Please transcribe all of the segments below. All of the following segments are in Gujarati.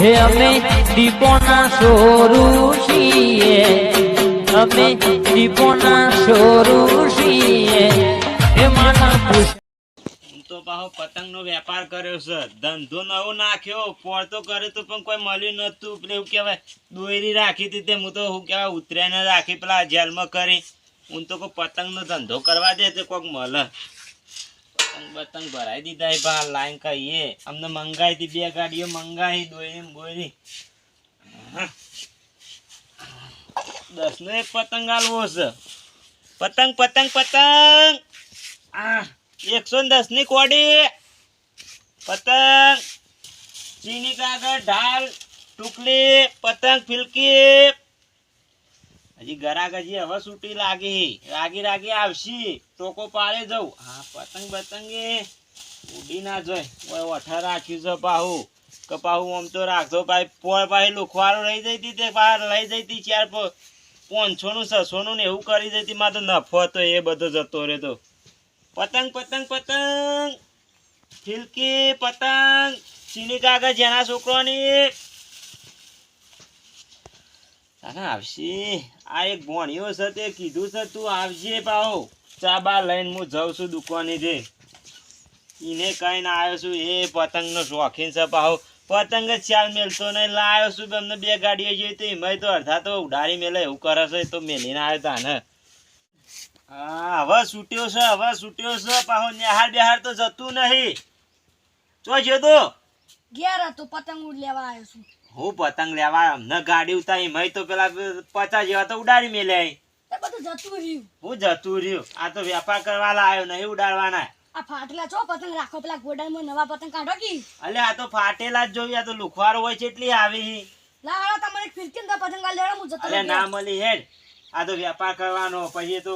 હે અમે દીપોના સોરું છીએ અમે દીપોના સોરું છીએ હે માના તો વેપાર કર્યો છે. ધંધો નવો નાખ્યો. પોળ તો કર્યો તો પણ કોઈ મળ્યું નતું કહેવાય દોરી રાખી હતી તે હું તો શું કહેવાય, ઉતરાયને રાખી પેલા જેલમાં કરી. હું તો કોઈ પતંગનો ધંધો કરવા દે તે કોઈક મળે. બતંગ ભરાઈ દીધા બહાર લાઈન કહીએ અમને મંગાવી હતી બે ગાડીઓ મંગાવી દોરી ને બોરી દસ નો એક પતંગ આલવો છે. પતંગ પતંગ પતંગ. એકસો દસની કોડી. પતંગ. ચીની કાગળ, ઢાલ ટુકલી પતંગ, ફિલકી. હજી ગરાક હજી હવે છૂટી લાગી. રાગી રાગી આવશી. ટોકો પાડે જવું હા પતંગ એ ઉડી ના જોય. ઓય ઓઠા રાખ્યું છે પાહુ. કે પાહુ આમ તો રાખજો ભાઈ. પોળ પાહી લુખવારો રહી જતી તે બહાર લઈ જતી ચાર પાંચસો નું છસો નું એવું કરી જતી માં તો નફો હતો એ બધો જતો રહેતો. પતંગ પતંગ પતંગ. ફિલકી, પતંગ. ચીની કાગળ જેના છોકરોની કાકા આવશે. આ એક ભોણિયો છે, તે કીધું છે, તું આવજે પાહો. ચા બા લઈને હું જાઉં છું દુકાને જે. એને કઈ ના આવ્યો છું, એ પતંગનો શોખીન છે પાહો. પતંગ જ ચાલ મેલતો નહીં. લાવ્યો છું અમને બે ગાડીઓ જોઈએ તો એમાંય તો અડધા તો ઉડાડી મેલે, એવું કરે છે તો મેલીને આવ્યો તાને હા, હવે છૂટ્યો છે, હવે છૂટ્યો છે, પાહો. નિહાર બિહાર તો જતું નહીં. ચો જતો ઘેર હતો પતંગ ઉડ લેવા આવ્યો છું. હું પતંગ લેવા અમને ગાડી ઉતારી મય તો પેલા પચાસ જેવા તો ઉડાડી મેલે. બધું જતું રહ્યું. હું જતું રહ્યું. આ તો વેપાર કરવા આવ્યો નહીં ઉડાડવાના. આ ફાટલા છો પતંગ રાખો પેલા ગોડાઉનમાં નવા પતંગ કાઢો કી. અલે આ તો ફાટેલા જ જોઈ આ તો લુખવારો હોય છે એટલી આવી. લાવો તમારે ફિરકીન ફિરકી પતંગ લેવા હું જતો અલે ના મળી હેડ. આ તો વેપાર કરવાનો પછી તો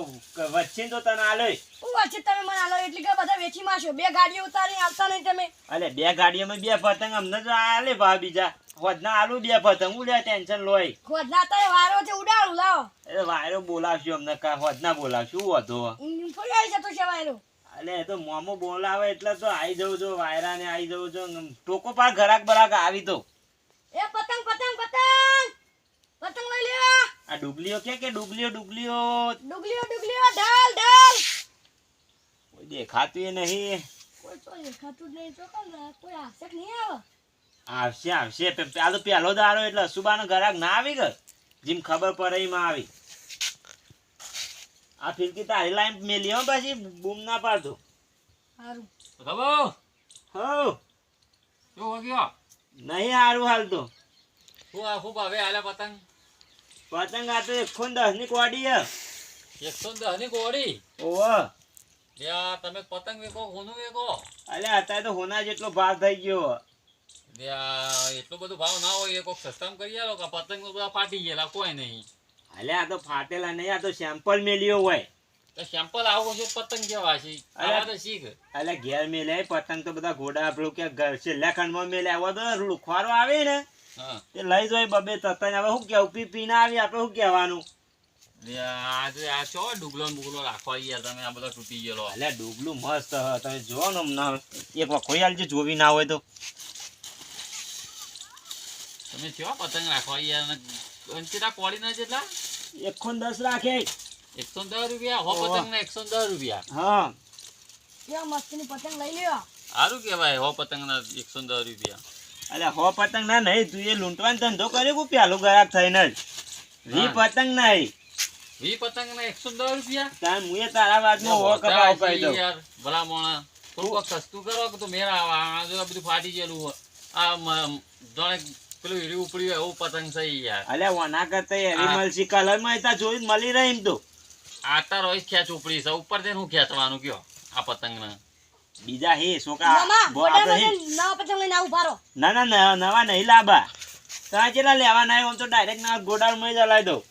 વચ્ચે તો તને આલો. વચ્ચે તમે મને આલો એટલે કે બધા વેચી મારશો. બે ગાડીઓ ઉતારી આવતા નહીં તમે. અલે બે ગાડીઓમાં બે પતંગ અમને તો આલે ભા બીજા. ખોદના આલુ બે પતંગ ઉડ્યા ટેન્શન લોય ખોદના તારે વારો છે ઉડાડું લાવો. એ વાયરો બોલાવશું અમને કા ખોદના બોલાવશું હતો ઈમ આવી જતો છે વાયરો. અલે એ તો મોમો બોલાવે એટલે તો આવી જવું છો વાયરા ને આવી જવું છો ટોકો પાર ઘરાક બરાક આવી તો. એ પતંગ પતંગ પતંગ! આ ડુગલીઓ કે કે ડુગલીઓ ડુગલીઓ ડુગલીઓ ડુગલીઓ ઢાલ ઢાલ કોઈ દેખાતું નહીં. કોઈ તો દેખાતું જ નહીં. ચોકન કોઈ આવશે નહીં આવે? આવશે આવશે. આ તો પહેલો દારો એટલે સુબાનો ઘરાક ના આવી ગયો. જેમ ખબર પડે એમાં આવી. આ ફિરકી તારી લાઈન મેલી હો પછી બૂમ ના પાડતો. સારું ખબર? હો. શું વાગ્યો નહીં હારું હાલ તો શું આ ખૂબ હવે આલે પતંગ? પતંગ આ તો એકસો દસની કોડી હે એકસો દસની કોડી? ઓહ. લ્યા તમે પતંગ વેકો હોનું વેકો અલે અત્યારે તો હોના જેટલો ભાવ થઈ ગયો. એટલો બધો ભાવ ના હોય કોક સસ્તામાં કરી આલો કે પતંગ બધા ફાટી ગયેલા કોઈ નહીં. અલે આ તો ફાટેલા નહીં આ તો સેમ્પલ મેલ્યો હોય. તો સેમ્પલ આવો છે પતંગ કેવા છે? આ તો શીખ. અલે ઘેર મેલે પતંગ તો બધા ઘોડા આપણું કે ઘર છેલ્લા ખંડમાં મેલે આવો તો લુખવારો આવે ને. એ લઈ જાય બબે તતાને હવે શું કેવું? પી પી ના આવી આપણે શું કહેવાનું? લ્યા આ છો ડુગલો બુગલો રાખવા યાર તમે આ બધો તૂટી ગયેલો. અલે ડુગલું મસ્ત તમે જો ને હમણાં. એક વાર આલજો જોવી ના હોય તો. તમે કેવા પતંગ રાખવા યાર ને અંચેટા ના જેટલા? એકસો દસ રાખે. એકસો દસ રૂપિયા? હો પતંગ ના એકસો દસ રૂપિયા. હા. કેવા મસ્તીની પતંગ લઈ લેવા સારું કેવાય હો પતંગ ના એકસો દસ રૂપિયા. અલે હો પતંગ ના નહીં તું એ લૂંટવાનો ધંધો કર્યો કુ પેલું ખરાબ થઈને જ? વી પતંગ નહીં. વી પતંગ ના એકસો દસ રૂપિયા? તાર મુએ તારા વાતમાં હો કપાવ કહી દઉં. યાર ભલા મોણા. થોડુંક સસ્તું કરો કે તો મેરા આ જો બધું ફાટી ગયેલું આ જાણે પેલું હીરી ઉપડી હોય એવું પતંગ છે યાર. અલે વના કરતા હા. એનિમલ સી કલરમાં તા જોઈ મળી રહી એમ તો. આ તારો જ ખેંચ ઉપડી છે. ઉપર જઈને હું ખેંચવાનું કયો આ પતંગ ને બીજા હે છોકરા. ના ના ના નવા નહીં લાબા તારા કેટલા લેવાના હોય આમ તો ડાયરેક્ટ ના ગોડાઉનમાં જ દઉં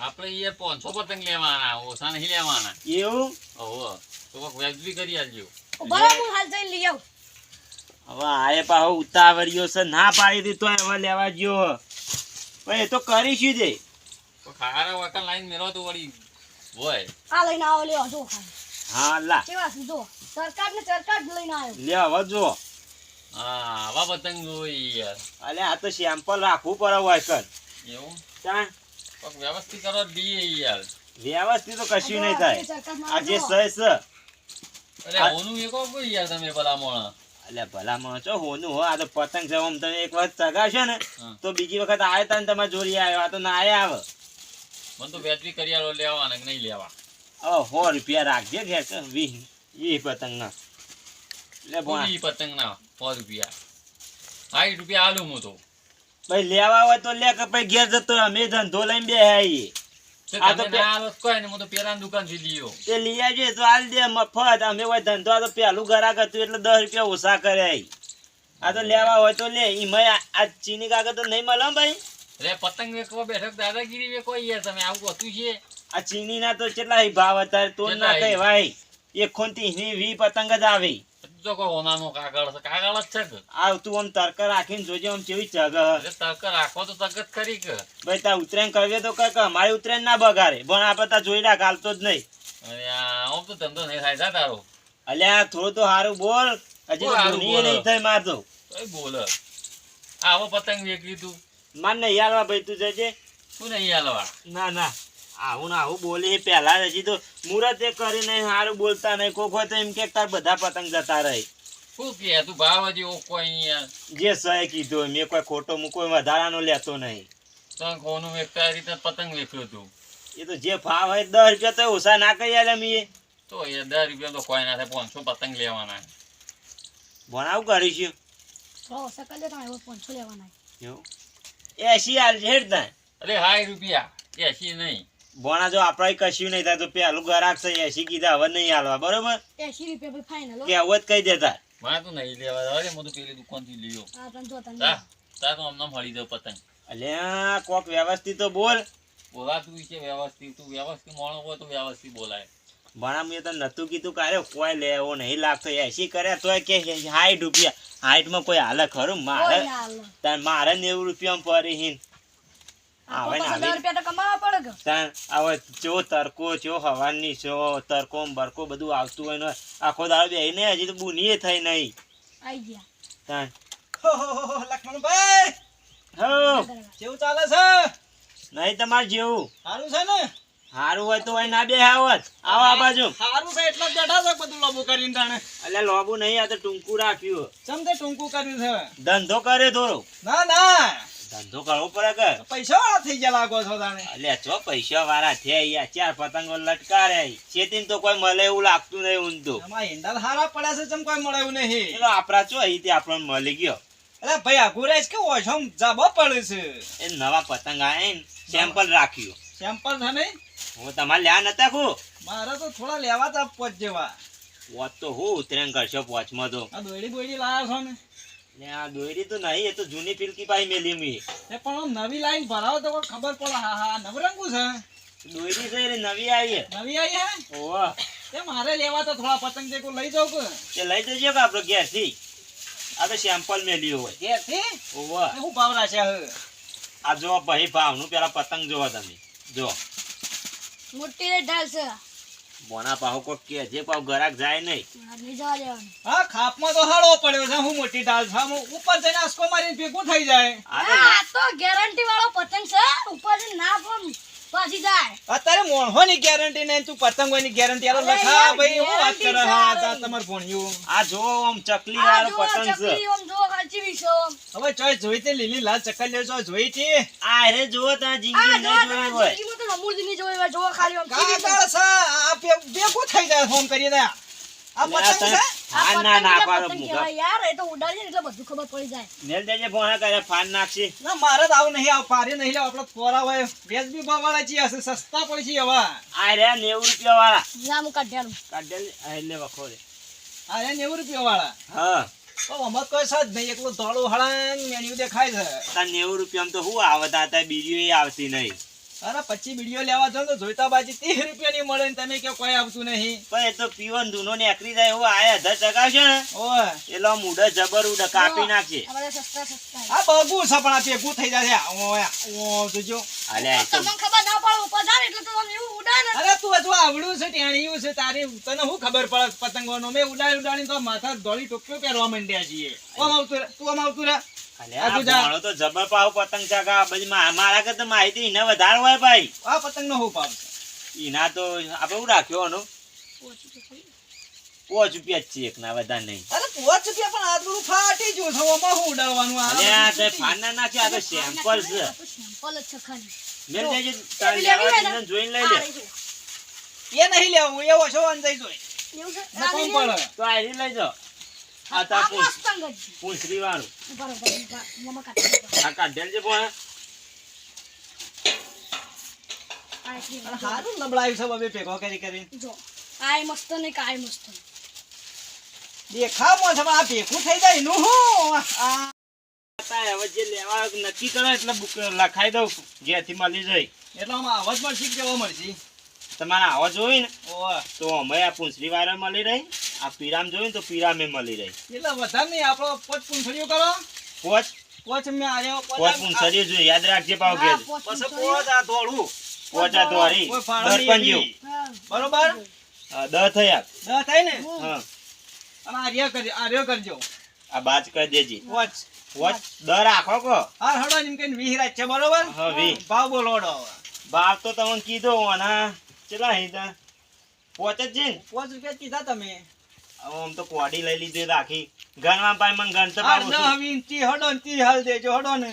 આપણે એ પાંચસો પતંગ લેવાના ઓછા નહીં લેવાના. એવું? ઓહો તો કોક વ્યાજબી કરી આલજો. બરાબર હું હાલ જઈ લઈ આવ. હવે આએ પાહો ઉતાવળ્યો છે ના પાડી દીધો હવે લેવા ગયો પણ એ તો કરીશું દે તો ખારા વાકા લાઈન મેળવો તો વળી હોય. આ લઈને આવો લેવા જો હા લા. કેવા છે સરકાર ને ચરકાટ લઈને આવ્યો. લે હવે જો. હા આવા પતંગ જોઈ યાર. અલે આ તો સેમ્પલ રાખવું પડે હોય કર. એવું? કોક વ્યવસ્થિત કરો દઈએ યાર. વ્યવસ્થિત તો કશું નહીં થાય. આ જે. સહે સ. અરે ઓનું એકો કોઈ યાર તમે ભલા મોણા અલ્યા ભલા માણસો હોનું હો. આ તો પતંગ છે આમ તમે એક વખત ચગાવશો ને તો બીજી વખત આવે તા ને તમારે જોરી આવ્યો આ તો ના આયા આવે મને તો બેટરી કરિયાળો લેવાના કે નહીં લેવા? ઓ સો રૂપિયા રાખજે ઘેર કે વી પતંગના પતંગ ના. લે ભણા પૂરી પતંગ ના સો રૂપિયા. સાઠ રૂપિયા આલું હું તો. ભાઈ લેવા હોય તો લે કે ભાઈ ઘેર જતો. અમે ધંધો લઈને બે તે આ તો તમે પે- ના આલો કોઈ નહીં, હું તો પેલાની દુકાનથી લીયો તે લઈ આવજે તો આલ દે મફત. અમે હોય ધંધો આ તો પેલું ગ્રાહક હતું એટલે દસ રૂપિયા ઓછા કરે આઈ. આ તો લેવા હોય તો લે. એમાં આ- આ ચીની કાગળ તો નહીં મળે ભાઈ. અરે પતંગ વેચવા બેઠક દાદાગીરી વેચો યાર તમે? આવું હતું છે. આ ચીની ના તો કેટલા ભાવ અત્યારે તો ના કેટલા કઈ ભાઈ એક ખોનથી વી પતંગ જ આવે. તું તો કાગળ છે કાગળ જ છે આ તું આમ તરક રાખીને જોજે આમ કેવી ચગ અરે રાખો તો તગત ખરી કે. ભાઈ તાર ઉતરાયણ કરવે તો કર અમારી ઉતરાયણ ના બગાડે. પણ આપણે તાર જોઈ રાખ હાલતો જ નહીં. અરે આમ તો ધંધો નહીં થાય જા તારો. અલ્યા થોડું તો સારું બોલ. હજી તો બોલ. નહીં થઈ મારતો બોલ. આવો પતંગ વેચી તું. માર નહીં હાલવા ભાઈ તું જજે. શું નહીં હાલવા? ના ના. આવું ને આવું બોલી પહેલા હજી તો મુરત એ નહીં સારું બોલતા નહીં. કોક હોય તો એમ કે તાર બધા પતંગ જતા રહે. શું કે? તું ભાવ જેવો કોઈ યાર જે સહે કીધું મેં કોઈ ખોટો મૂકો વધારાનો લેતો નહીં. તો કોનું વેચતા રીતે પતંગ વેચ્યું તું? એ તો જે ભાવ હોય દસ રૂપિયા તો ઓછા ના કરી આલે મીએ. તો એ દસ રૂપિયા તો કોઈ ના થાય પાંચસો પતંગ લેવાના. ભણાવું કરીશું. કરી લે તો એવો પાંચસો લેવાના એવું? એસી હાલ હેડ અરે હાય રૂપિયા એસી નહીં. ભણા જો આપણે કશું નહીં થાય તો પેલું ગ્રાહક છે એસી કીધા હવે નહીં હાલવા. બરોબર? એસી રૂપિયા ફાઈનલ કે હવે જ કહી દેતા. મારે તો નહીં લેવા અરે હું તો પેલી દુકાનથી લીયો હા તને જો તા તા તો અમને મળી દો પતંગ. અલ્યા કોક વ્યવસ્થિત તો બોલ. બોલાતું છે વ્યવસ્થિત. તું વ્યવસ્થિત મોણો હોય તો વ્યવસ્થિત બોલાય. ભણા મેં તો નતું કીધું કારે કોઈ લેવો નહીં લાગતો. એસી કર્યા તોય કે સાઠ રૂપિયા. હાઈટમાં કોઈ હાલે ખરું? મારે. તાર મારે નેવું રૂપિયા પરી હિન નહીં. આઈ ગયા. તાર લક્ષ્મણભાઈ! હો. કેવું ચાલે છે? નહીં તમારે જેવું. સારું છે ને? સારું હોય તો ના બે આવત. આવો આ બાજુ. સારું છે એટલે બેઠા છે બધું લોબુ કરીને તાણે. એટલે લોબુ નહીં આ તો ટૂંકું રાખ્યું. ચમ તે ટૂંકું કર્યું છે? ધંધો કરે થોડો. ના ના. ધંધો કરવો પડે કે? પૈસા વાળા થઈ ગયા લાગો છો તને એટલે ચો પૈસા વાળા થયા યાર ચાર પતંગો લટકારે. ચેતીન તો કોઈ મળે એવું લાગતું નહીં ઊંધું. એમાં હિંડાલ હારા પડ્યા છે ચમ કોઈ મળે એવું નહીં? એટલે આપણા ચો અહીં તે આપણને મળી ગયો. અરે ભાઈ આગુ રેસ કે ઓછો જાબો પડે છે? એ નવા પતંગ આયા સેમ્પલ રાખ્યું. સેમ્પલ છે નહીં? હું તમારે લ્યા નતા ખુ? મારે તો થોડા લેવા તા પોચ જેવા. પોચ તો હું ઉતરેણ કરશો પોચમાં તો. દોડી બોડી લાયા છો ને? ને આ દોયડી તો નહીં એ તો જૂની ફિલકી પાઈ મેલી મી. એ પણ નવી લાઈન ભરાવો તો ખબર પડે હા હા નવરંગું છે. દોયડી છે એટલે નવી આવી છે. નવી આવી હે? ઓહ. તે મારે લેવા તો થોડા પતંગ જે કોઈ લઈ જાવ કે? તે લઈ જજો કે આપણો ઘેરથી આ તો સેમ્પલ મેલી હોય. ઘેરથી? ઓવા એ હું ભાવ રાખ્યા હે આ જો ભાઈ ભાવનું પેલા પતંગ જોવા તમે. જો. મોટી રે ઢાલ છે. બોના પાહો કોક કે જે પાવ ગરાક જાય નહીં. હા ખાપમાં હા ખાપમાં તો હાડો પડ્યો છે હું મોટી ડાલ છે હું ઉપર જઈને આસકો મારીને ભેગું થઈ જાય. આ તો ના- તો ગેરંટી વાળો પતંગ છે ઉપરથી ના પણ પાછી જાય. અત્યારે મોણહોની ગેરંટી નહીં તું પતંગોની ગેરંટી આલો લખા ભાઈ હું વાત કરે હા આ તા તમાર ભણ્યું. આ જો આમ ચકલી વાળો પતંગ છે. આમ જુઓ કાચી. હવે ચોય જોઈ તે લીલી લાલ ચકલી ચોય જોઈ તે. આ રે જો ત્યાં આ જિંદગી નહીં તમે હોય. તો રમૂરજી નહીં જોયું હોય. ખાલી આમ ચીવી કાળ છે આ ભે- થઈ જાય ફોન કરી દે આ પતંગ છે? આ ના ના પાડો પતંગ યાર એ તો ઉડાડી એટલે બધું ખબર પડી જાય. નેલ દેજે ભોણા કરે ફાન નાખશે. ના મારે તો આવ નહીં આવ પારી નહીં લેવા આપણે ફોરા હોય. વેજ બી બવાળા છીએ હશે સસ્તા પડશે હવે. આ રે નેવું રૂપિયા વાળા. ના કાઢ્યા કાઢ્યાનું કાઢ્યા આ એટલે વખો રે. આ રે નેવું રૂપિયા વાળા. હા. તો અમાર કોઈ સજ નહીં એકલું ધોળું હળંગ મેન્યુ દેખાય છે. તા નેવું રૂપિયામાં તો શું આવતા હતા બીજું એ આવતી નહીં. અરે પછી વીડિયો લેવા જો તો જોઈતા બાજી ત્રીસ રૂપિયાની મળે ને તમે કે કોઈ આપશું નહીં. પણ એ તો પીવન ધૂનો નીકળી જાય એવું આયા ધર ચગાવશે ને. ઓય. એટલે આમ જબર ઉડે કાપી નાખશે આ બગુ સસ્તા સસ્તા. આ બગું છે પણ આ ભેગું થઈ જશે ઓ જોજો. અલ્યા તમને ખબર ના પડે ઉપર જાય એટલે તો તમે એવું ઉડાય ને. અરે તું હજુ આવડું છે ટેણીયું છે તારી તને શું ખબર પડે પતંગોનો? મેં ઉડાડી ઉડાડી તો માથા ધોળી ટોપીઓ પહેરવા માંડ્યા છીએ. કોમ આવતું રે તું આમ આવતું તું જા. આ ભોણો તો જબર પાવ પતંગ ચગા બધી મા- મારા કરતા માહિતી એને વધારે હોય ભાઈ. આ પતંગ નો હું પાવ એના તો આપણે એવું રાખ્યો આનું? પોચ રૂપિયા જ છે એકના વધારે નહીં. અરે પોચ રૂપિયા પણ આટલું ફાટી ગયું છે. ઓમાં શું ઉડાડવાનું? આ તે ફાના નાખ્યા આ તો સેમ્પલ છે. સેમ્પલ જ છે ખાલી. મેં જો. તારે લેવા ને? જોઈને લઈ લે. એ નહીં લેવું એવો છો? અંજાઈ જોઈ ને તો આ લઈ જાઓ આ આ તા પૂંછ. પૂંછડી વાળું. આ કાઢેલ છે પણ. હારું નબળાયું છે બબે ભેગો કરી કરી જો આય મસ્ત ને કાય મસ્ત દેખાવમાં છે આ ભેગું થઈ જાય નું હું? આ તાય હવે જે લેવા નક્કી કરો એટલે બુક લખાઈ દઉં ઘેરથી મળી જાય. એટલે આમાં અવાજ પણ શીખ જવા મળશે? તમારે આવા જોઈ ને. તો અમે આ પૂંછડી વાળા મળી રહી આ પીરામ જોઈ ને તો પીરામે મળી રહી. એટલે વધારે નહીં આપણો પોચ પૂંછડીઓ કરો. પોચ? પોચ મેં આવ્યો પોચ પૂંછડીઓ જોઈએ યાદ રાખજે પાવ કે પૂંછડીઓ. પોચ આ દોડું પોચ આ દોરી દર્પણ જેવું. બરોબર? દ થયા. દ થાય ને? હા. અને આર્ય કરજો આર્ય કરજો. આ બાજ કરી દેજી. પોચ. પોચ? દર રાખો કો. હા હડો જેમ કે વીસ રાત છે બરોબર? હા, વીસ. ભાવ બોલો હડો હવે. બાપ તો તમને કીધો અને ચેલા હિતા પોચ જ છે પોચ રૂપિયા કીધા તમે. આમ તો કોડી લઈ લીધી રાખી. ગણવા પાય મને ગણતો હડો ને હાલ દેજો હડો ને.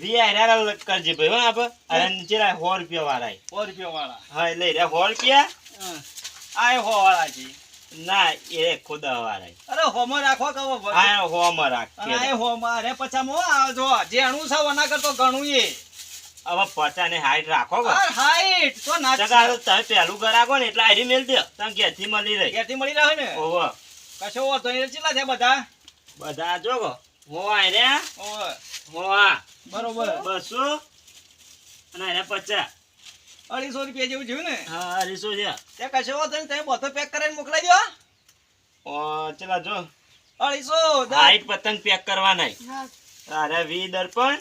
વી આયરા કરજે ભાઈ હો આપ અને ચેલા સો રૂપિયા વાળા સો રૂપિયા વાળા. હા લઈ રે સો રૂપિયા હા. આ એ વાળા છે. ના એ ખુદ વાળા અરે હોમો રાખો કહો હા હોમ રાખ આ હોમો. અરે પછામાં મો આવજો જે અણુ છે વના કરતો ઘણું એ. હવે પચા ને હાઈટ રાખો હાઈટ તો ના હારું તમે પહેલું ગરાકો ને એટલે આરી મેલ દે તમે ઘેરથી મળી રહી. ઘેરથી મળી રહ્યો ને? ઓહો. કશો વાંધો નહીં ચેટલા છે બધા? બધા જો કો હો? આ બરોબર. બસો અને આયરા પચા અઢીસો રૂપિયા જેવું થયું ને? હા અઢીસો છે. તે કશો વાંધો નહીં તમે બધો પેક કરીને મોકલાઈ દો ઓ ચલા જો. અઢીસો. હાઈટ પતંગ પેક કરવાના અરે વી દર્પણ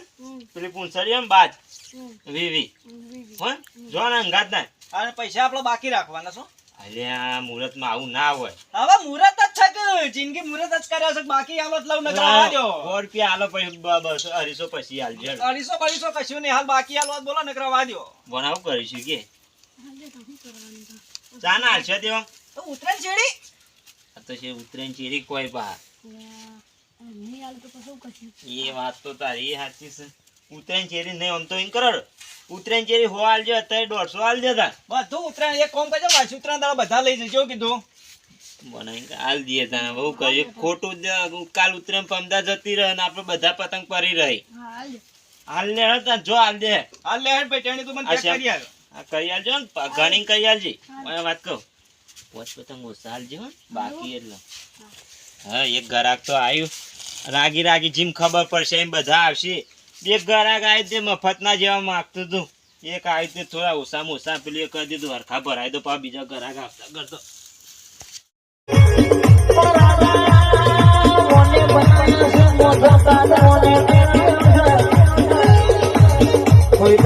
પેલી પૂંછડી એમ બાદ હમ, વી વી. હમ, વી, વી. હો જો ને અંગાત ના અને પૈસા આપણે બાકી રાખવાના છો? અલ્યા મુહૂર્તમાં આવું ના હોય. હવે મુહૂર્ત જ છે કે જિંદગી મુહૂર્ત જ કર્યા છે બાકી જ લઉં નકર આવવા દ્યો. સો રૂપિયા આલો પછી અઢીસો પછી હાલજો અઢીસો અઢીસો કશું નહીં હાલ બાકી હાલ વાત બોલો નકર આવવા દ્યો. કરીશું કે હાલે તો છે? ચા ના હાલશે તેવા તો ઉતરેન તો છે ઉતરેન ચીરી કોઈ બા યા, આ. નહીં હાલે તો પછી શું કરશું? એ વાત તો તારી સાચી છે. ઉતરેન ચેરી નહીં આમ તો એમ કરો. ઉતરેન ચેરી હો હાલજો અત્યારે દોઢસો હાલજો તા બધું ઉતરાયણ એક કોમ કરજો પાછું ઉતરાયણ દાડા બધા લઈ જજો કીધું. બનાવીને હાલ દઈએ તને બહુ કહ્યું ખોટું કાલ ઉતરેન પમદા જતી રહે ને આપણે બધા પતંગ પરી રહી. હા, હાલે. લે જો હાલ દે. હાલ લે હેડ ભાઈ તું મને. કરી આલ. આ કરી આલજો ને ઘણી કરી આલજી. મને વાત કહું પોચ પતંગ ઓછા હાલજો હો, બાકી એટલે. હા, એક ગ્રાહક તો આવ્યું રાગી રાગી જીમ ખબર પડશે એમ બધા આવશે. બે ગરાક આવી તે મફત ના જેવા માગતું હતું એક આવી તે થોડા ઓછામાં ઓછા પેલી કરી દીધું. હરખા ભરાય તો પા બીજા ગરાક આવતા કરતો. કોઈ